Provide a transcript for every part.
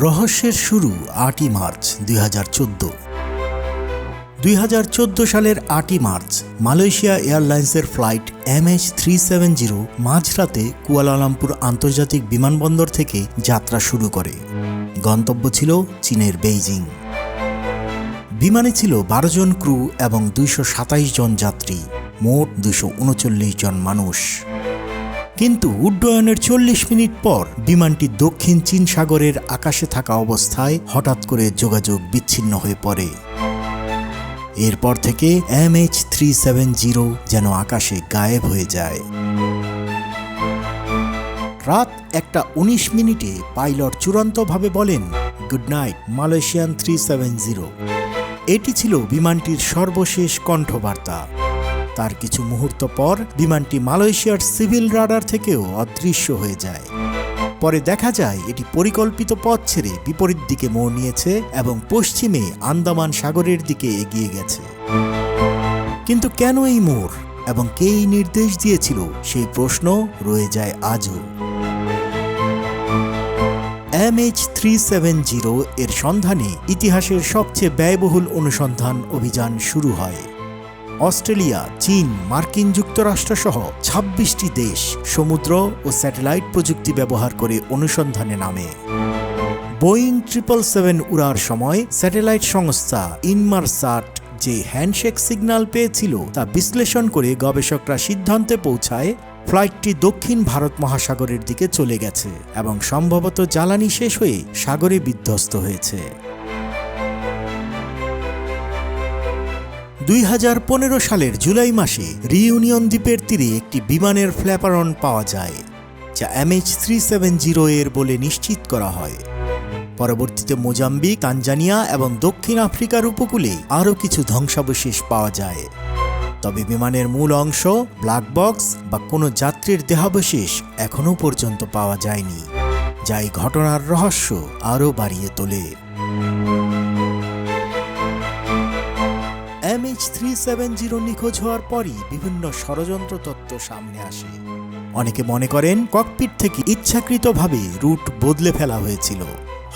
রহস্যের শুরু আটই মার্চ দুই হাজার চোদ্দ। দুই হাজার চোদ্দ সালের আটই মার্চ মালয়েশিয়া এয়ারলাইন্সের flight M H three seven zero মাঝরাতে কুয়ালালামপুর আন্তর্জাতিক বিমানবন্দর থেকে যাত্রা শুরু করে। গন্তব্য ছিল চীনের বেইজিং। বিমানে ছিল বারো জন ক্রু এবং দুইশো সাতাইশ জন যাত্রী, মোট দুশো উনচল্লিশ জন মানুষ। কিন্তু উড্ডয়নের চল্লিশ মিনিট পর বিমানটি দক্ষিণ চীন সাগরের আকাশে থাকা অবস্থায় হঠাৎ করে যোগাযোগ বিচ্ছিন্ন হয়ে পড়ে। এরপর থেকে M H three seven zero যেন আকাশে গায়েব হয়ে যায়। রাত একটা উনিশ মিনিটে পাইলট চূড়ান্তভাবে বলেন, good night, Malaysian three seven zero. এটি ছিল বিমানটির সর্বশেষ কণ্ঠবার্তা। তার কিছু মুহূর্ত পর বিমানটি মালয়েশিয়ার সিভিল রাডার থেকেও অদৃশ্য হয়ে যায়। পরে দেখা যায়, এটি পরিকল্পিত পথ ছেড়ে বিপরীত দিকে মোড় নিয়েছে এবং পশ্চিমে আন্দামান সাগরের দিকে এগিয়ে গেছে। কিন্তু কেন এই মোড়? এবং কে এই নির্দেশ দিয়েছিল? সেই প্রশ্ন রয়ে যায় আজও। M H three seven zero এর সন্ধানে ইতিহাসের সবচেয়ে ব্যয়বহুল অনুসন্ধান অভিযান শুরু হয়। অস্ট্রেলিয়া, চীন, মার্কিন যুক্তরাষ্ট্র সহ ছাব্বিশটি দেশ সমুদ্র ও স্যাটেলাইট প্রযুক্তি ব্যবহার করে অনুসন্ধানে নামে। বোয়িং ট্রিপল সেভেন উড়ার সময় স্যাটেলাইট সংস্থা ইনমারসাট যে হ্যান্ডশেক সিগন্যাল পেয়েছিল তা বিশ্লেষণ করে গবেষকরা সিদ্ধান্তে পৌঁছায়, ফ্লাইটটি দক্ষিণ ভারত মহাসাগরের দিকে চলে গেছে এবং সম্ভবত জ্বালানি শেষ হয়ে সাগরে বিধ্বস্ত হয়েছে। দুই হাজার পনেরো সালের জুলাই মাসে রিইউনিয়ন দ্বীপের তীরে একটি বিমানের ফ্ল্যাপারন পাওয়া যায়, যা এমএইচ থ্রি সেভেন জিরো এর বলে নিশ্চিত করা হয়। পরবর্তীতে মোজাম্বিক, তানজানিয়া এবং দক্ষিণ আফ্রিকার উপকূলে আরও কিছু ধ্বংসাবশেষ পাওয়া যায়। তবে বিমানের মূল অংশ, ব্ল্যাক বক্স বা কোনো যাত্রীর দেহাবশেষ এখনও পর্যন্ত পাওয়া যায়নি, যা এই ঘটনার রহস্য আরও বাড়িয়ে তোলে। নিখোঁজ হওয়ার পরই বিভিন্ন ষড়যন্ত্র তত্ত্ব সামনে আসে। অনেকে মনে করেন ককপিট থেকে ইচ্ছাকৃতভাবে রুট বদলে ফেলা হয়েছিল।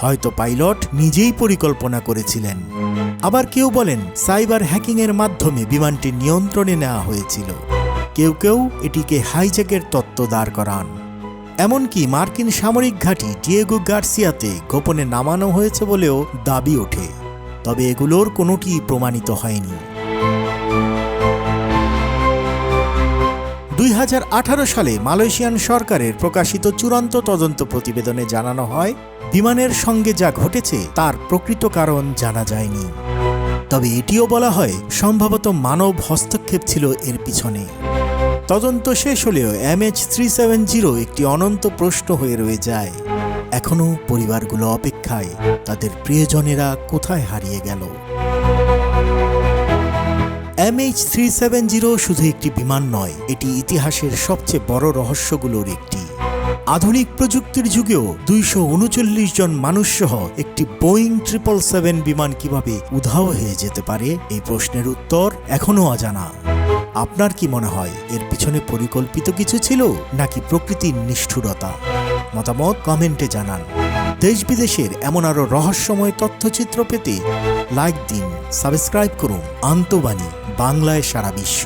হয়তো পাইলট নিজেই পরিকল্পনা করেছিলেন। আবার কেউ বলেন, সাইবার হ্যাকিংয়ের মাধ্যমে বিমানটি নিয়ন্ত্রণে নেওয়া হয়েছিল। কেউ কেউ এটিকে হাইজ্যাকের তত্ত্ব দাঁড় করান। এমনকি মার্কিন সামরিক ঘাঁটি ডিয়েগো গার্সিয়াতে গোপনে নামানো হয়েছে বলেও দাবি ওঠে। তবে এগুলোর কোনোটি প্রমাণিত হয়নি। সালে মালয়েশিয়ান সরকারের প্রকাশিত চূড়ান্ত তদন্ত প্রতিবেদনে জানানো হয়, বিমানের সঙ্গে যা ঘটেছে তার প্রকৃত কারণ জানা যায়নি। তবে এটিও বলা হয়, সম্ভবত মানব হস্তক্ষেপ ছিল এর পিছনে। তদন্ত শেষ হলেও এমএইচ থ্রি সেভেন জিরো একটি অনন্ত প্রশ্ন হয়ে রয়ে যায়। এখনও পরিবারগুলো অপেক্ষায়, তাদের প্রিয়জনেরা কোথায় হারিয়ে গেল? এমএইচ থ্রি সেভেন জিরো শুধু একটি বিমান নয়, এটি ইতিহাসের সবচেয়ে বড় রহস্যগুলোর একটি। আধুনিক প্রযুক্তির যুগেও দুইশো উনচল্লিশ জন মানুষ সহ একটি বোয়িং ট্রিপল সেভেন বিমান কীভাবে উধাও হয়ে যেতে পারে, এই প্রশ্নের উত্তর এখনও অজানা। আপনার কি মনে হয়, এর পিছনে পরিকল্পিত কিছু ছিল, নাকি প্রকৃতির নিষ্ঠুরতা? মতামত কমেন্টে জানান। দেশ বিদেশের এমন আরও রহস্যময় তথ্যচিত্র পেতে লাইক দিন সাবস্ক্রাইব করুন আন্তবাণী বাংলায় সারা বিশ্ব।